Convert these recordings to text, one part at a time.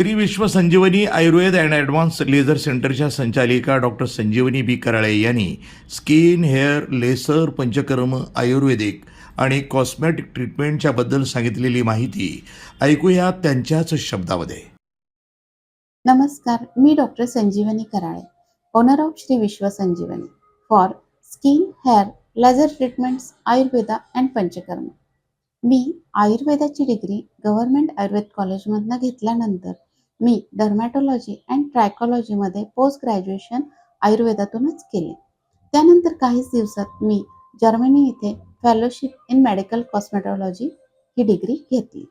Shri Vishwa Sanjivani Ayurved and advance laser सेंटरच्या संचालिका doctor संजीवनी B Karale यांनी skin hair laser panchakarma ayurvedic आणि cosmetic ट्रीटमेंटच्या बद्दल सांगितलेली माहिती ऐकूया त्यांच्याच शब्दामध्ये. नमस्कार मी doctor Sanjivani Karale owner of Shri Vishwa Sanjivani for skin hair laser treatments Ayurveda and panchakarma. मी आयुर्वेदाची डिग्री गव्हर्नमेंट आयुर्वेद कॉलेजमधनं घेतल्यानंतर मी डर्मॅटॉलॉजी अँड ट्रायकॉलॉजीमध्ये पोस्ट ग्रॅज्युएशन आयुर्वेदातूनच केले. त्यानंतर काहीच दिवसात मी जर्मनी इथे फेलोशिप इन मेडिकल कॉस्मेटॉलॉजी ही डिग्री घेतली.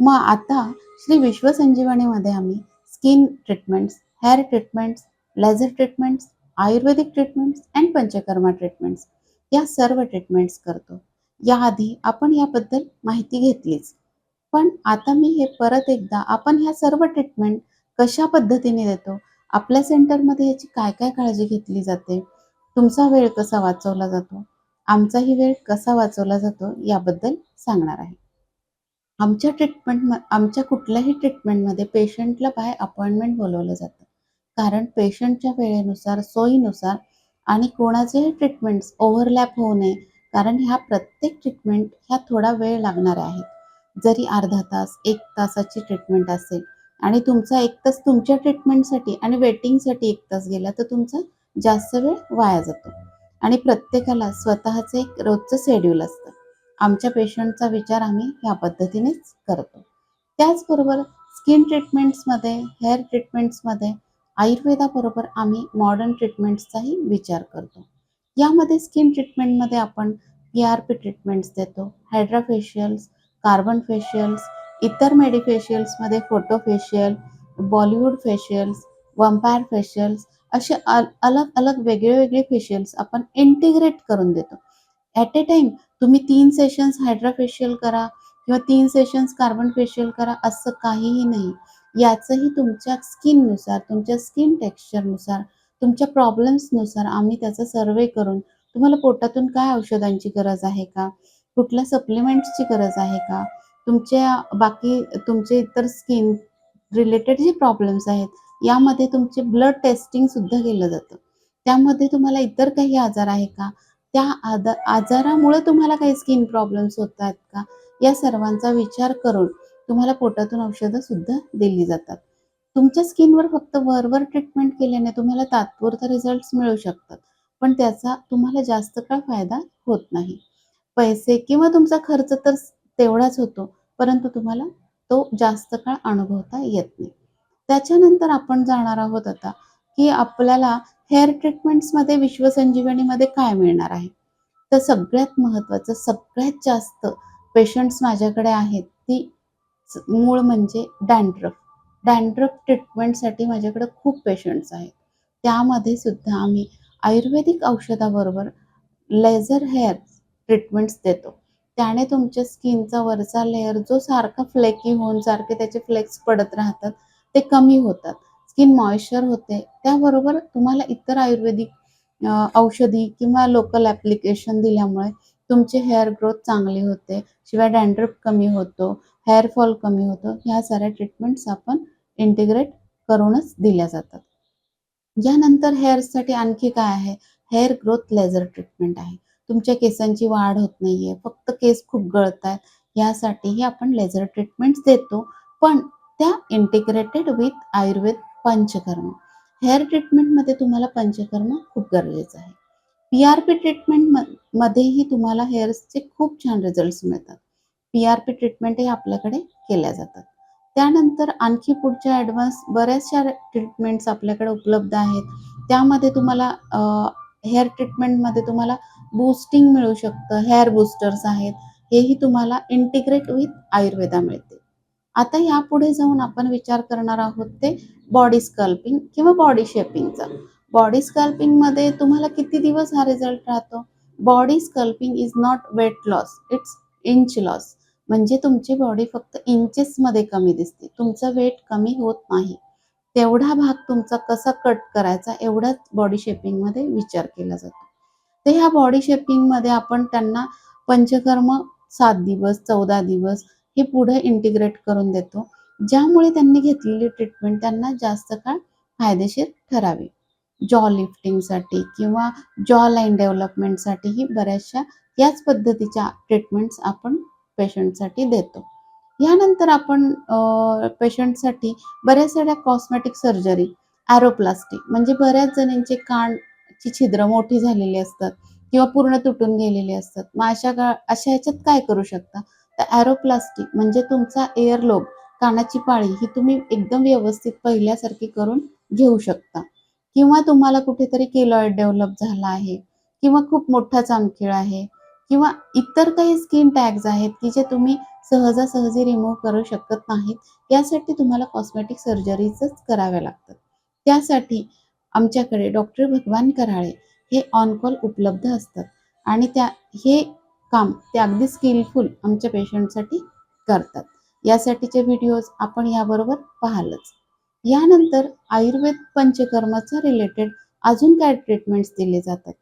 मग आता श्री विश्व संजीवनीमध्ये आम्ही skin treatments hair treatments laser treatments ayurvedic treatments and panchakarma treatments या सर्व ट्रीटमेंट्स करतो. याआधी आपण याबद्दल माहिती घेतलीच. पण आता मी हे परत एकदा आपण ह्या सर्व ट्रीटमेंट कशा पद्धतीने देतो? आपल्या सेंटरमध्ये याची काय काय काळजी घेतली जाते? तुमचा वेळ कसा वाचवला जातो? आमचाही वेळ कसा वाचवला जातो? याबद्दल सांगणार आहे. आमच्या ट्रीटमेंट आमच्या कुठल्याही ट्रीटमेंटमध्ये पेशंटला बाय अपॉइंटमेंट बोलवलं जातं. कारण पेशंटच्या वेळेनुसार सोयीनुसार आणि कोणाचेही ट्रीटमेंट्स ओव्हरलॅप होऊ नये. कारण ह्या प्रत्येक ट्रीटमेंट ह्या थोडा वेळ लागणाऱ्या आहेत. जरी अर्धा तास एक तासाची ट्रीटमेंट असेल आणि तुमचा एक तास तुमच्या ट्रीटमेंटसाठी आणि वेटिंगसाठी एक तास गेला तर तुमचा जास्त वेळ वाया जातो. आणि प्रत्येकाला स्वतःचं एक रोजचं शेड्यूल असतं. आमच्या पेशंटचा विचार आम्ही या पद्धतीनेच करतो. त्याचबरोबर स्किन ट्रीटमेंट्समध्ये हेअर ट्रीटमेंट्समध्ये आयुर्वेदाबरोबर आम्ही मॉडर्न ट्रीटमेंट्सचाही विचार करतो. यामध्ये स्किन ट्रीटमेंटमध्ये आपण पी आर पी ट्रीटमेंट्स देतो हायड्राफेशियल्स कार्बन फेशियल्स इतर मेडिफेशियल्समध्ये photo facial Bollywood facials vampire facials असे अल अलग अलग वेगळे वेगळे फेशियल्स आपण इंटिग्रेट करून देतो. ॲट ए टाइम तुम्ही तीन सेशन्स हायड्रा फेशियल करा किंवा तीन सेशन्स कार्बन फेशियल करा असं काहीही नाही. याचंही तुमच्या स्किननुसार तुमच्या स्किन टेक्स्चरनुसार तुमच्या प्रॉब्लेम्सनुसार आम्ही त्याचा सर्वे करून तुम्हाला पोटातून काय औषधांची गरज आहे का? कुठल्या सप्लिमेंट्सची गरज आहे का? तुमच्या बाकी तुमचे इतर स्किन रिलेटेड जे प्रॉब्लेम्स आहेत यामध्ये तुमचे ब्लड टेस्टिंग सुद्धा केलं जातं. त्यामध्ये तुम्हाला इतर काही आजार आहे का? त्या आदा आजारामुळे तुम्हाला काही स्किन प्रॉब्लेम्स होत आहेत का? या सर्वांचा विचार करून तुम्हाला पोटातून औषधं सुद्धा दिली जातात. तुमच्या स्किनवर फक्त वरवर ट्रीटमेंट केल्याने तुम्हाला तात्पुरता रिझल्ट्स मिळू शकतात. पण त्याचा तुम्हाला जास्त काळ फायदा होत नाही. पैसे किंवा तुमचा खर्च तर तेवढाच होतो परंतु तुम्हाला तो जास्त काळ अनुभवता येत नाही. त्याच्यानंतर आपण जाणार आहोत आता की आपल्याला हेअर ट्रीटमेंट्समध्ये विश्वसंजीवनीमध्ये काय मिळणार आहे? तर सगळ्यात महत्त्वाचं सगळ्यात जास्त पेशंट्स माझ्याकडे आहेत ती मूळ म्हणजे डॅन्ड्रफ डॅन्ड्रफ ट्रीटमेंटसाठी माझ्याकडे खूप पेशंट्स आहेत. त्यामध्ये सुद्धा आम्ही आयुर्वेदिक औषधाबरोबर लेझर हेअर ट्रीटमेंट्स देतो. त्याने तुमच्या स्किनचा वरचा लेअर जो सारखा फ्लेकी होऊन सारखे त्याचे फ्लेक्स पडत राहतात ते कमी होतात. स्किन मॉइश्चर होते. त्याबरोबर तुम्हाला इतर आयुर्वेदिक औषधी किंवा लोकल ॲप्लिकेशन दिल्यामुळे तुमचे हेअर ग्रोथ चांगली होते. शिवाय डॅन्ड्रफ कमी होतो हेअर फॉल कमी होतो. ह्या साऱ्या ट्रीटमेंट्स आपण इंटिग्रेट करूनच दिल्या जातात. यानंतर हेअर्ससाठी आणखी काय आहे? हेअर ग्रोथ लेझर ट्रीटमेंट आहे. तुमच्या केसांची वाढ होत नाहीये. फक्त केस खूप गळत आहेत यासाठीही आपण लेझर ट्रीटमेंट्स देतो. पण त्या integrated with Ayurveda panchakarma. Hair ट्रीटमेंटमध्ये तुम्हाला पंचकर्म खूप गरजेचं आहे. पी आर पी ट्रीटमेंट मध्येही तुम्हाला हेअर्सचे खूप छान रिझल्ट्स मिळतात. पी आर पी ट्रीटमेंटही आपल्याकडे केल्या जातात. त्यानंतर आणखी पुढच्या ॲडव्हान्स बऱ्याचशा ट्रीटमेंट्स आपल्याकडे उपलब्ध आहेत. त्यामध्ये तुम्हाला हेअर ट्रीटमेंटमध्ये तुम्हाला बूस्टिंग मिळू शकतं हेअर बूस्टर्स आहेत हेही तुम्हाला इंटिग्रेट विथ आयुर्वेदा मिळते. आता यापुढे जाऊन आपण विचार करणार आहोत ते बॉडी स्कल्पिंग किंवा बॉडी शेपिंगचा बॉडी स्कल्पिंगमध्ये तुम्हाला किती दिवस हा रिझल्ट राहतो? Body sculpting is not weight loss it's inch loss म्हणजे तुमची बॉडी फक्त इंचेसमध्ये कमी दिसते. तुमचं वेट कमी होत नाही. तेवढा भाग तुमचा कसा कट करायचा एवढाच बॉडी शेपिंगमध्ये विचार केला जातो. तर ह्या बॉडी शेपिंगमध्ये आपण त्यांना पंचकर्म सात दिवस चौदा दिवस हे पुढे इंटिग्रेट करून देतो. ज्यामुळे त्यांनी घेतलेली ट्रीटमेंट त्यांना जास्त काळ फायदेशीर ठरावी. जॉ लिफ्टिंगसाठी किंवा जॉ लाईन डेव्हलपमेंटसाठीही बऱ्याचशा याच पद्धतीच्या ट्रीटमेंट्स आपण पेशंटसाठी देतो. यानंतर आपण पेशंटसाठी बऱ्याच साऱ्या कॉस्मेटिक सर्जरी ॲरोप्लास्टिक म्हणजे बऱ्याच जणींचे ची छिद्र मोठी झालेली असतात किंवा पूर्ण तुटून गेलेली असतात. मग अशा का अशा ह्याच्यात काय करू शकता? तर ॲरोप्लास्टिक म्हणजे तुमचा एअरलोब कानाची पाळी ही तुम्ही एकदम व्यवस्थित पहिल्यासारखी करून घेऊ शकता. किंवा तुम्हाला कुठेतरी केलॉइड डेव्हलप झाला आहे किंवा खूप मोठा चामखीळ आहे किंवा इतर काही स्किन टॅग्स आहेत की जे तुम्ही सहजासहजी रिमूव्ह करू शकत नाहीत यासाठी तुम्हाला कॉस्मेटिक सर्जरीच कराव्या लागतात. त्यासाठी आमच्याकडे डॉक्टर भगवान कराळे हे ऑन कॉल उपलब्ध असतात. आणि त्या हे काम ते अगदी स्किलफुल आमच्या पेशंटसाठी करतात. यासाठीचे व्हिडिओज आपण याबरोबर पाहालच. यानंतर आयुर्वेद पंचकर्माचा रिलेटेड अजून काय ट्रीटमेंट्स दिले जातात?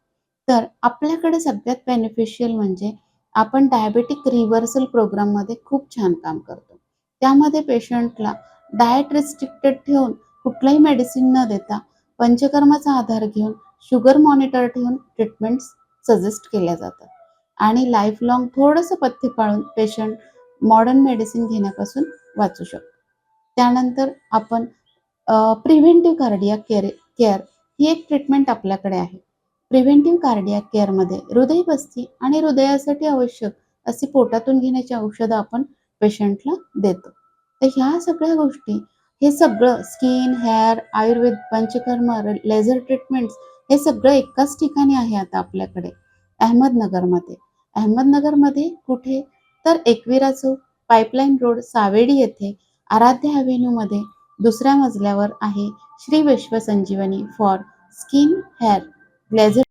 तर आपल्याकडे सगळ्यात बेनिफिशियल म्हणजे आपण डायबेटिक रिव्हर्सल प्रोग्राममध्ये खूप छान काम करतो. त्यामध्ये पेशंटला डाएट रिस्ट्रिक्टेड ठेवून कुठलंही मेडिसिन न देता पंचकर्माचा आधार घेऊन शुगर मॉनिटर ठेवून ट्रीटमेंट्स सजेस्ट केल्या जातात. आणि लाईफ लॉंग थोडंसं पथ्य पाळून पेशंट मॉडर्न मेडिसिन घेण्यापासून वाचू शकतो. त्यानंतर आपण प्रिव्हेंटिव्ह कार्डियाक केअर केअर ही एक ट्रीटमेंट आपल्याकडे आहे. प्रिव्हेंटिव्ह कार्डियाक केअरमध्ये हृदयबस्ती आणि हृदयासाठी आवश्यक अशी पोटातून घेण्याची औषधं आपण पेशंटला देतो. तर ह्या सगळ्या गोष्टी हे सगळं skin hair Ayurveda panchakarma laser treatments हे सगळं एकाच ठिकाणी आहे आता आपल्याकडे. अहमदनगरमध्ये. अहमदनगरमध्ये कुठे? तर एकविरा चौक पाईपलाईन रोड सावेडी येथे आराध्य अव्हेन्यूमध्ये दुसऱ्या मजल्यावर आहे Shri Vishwa Sanjivani for skin hair laser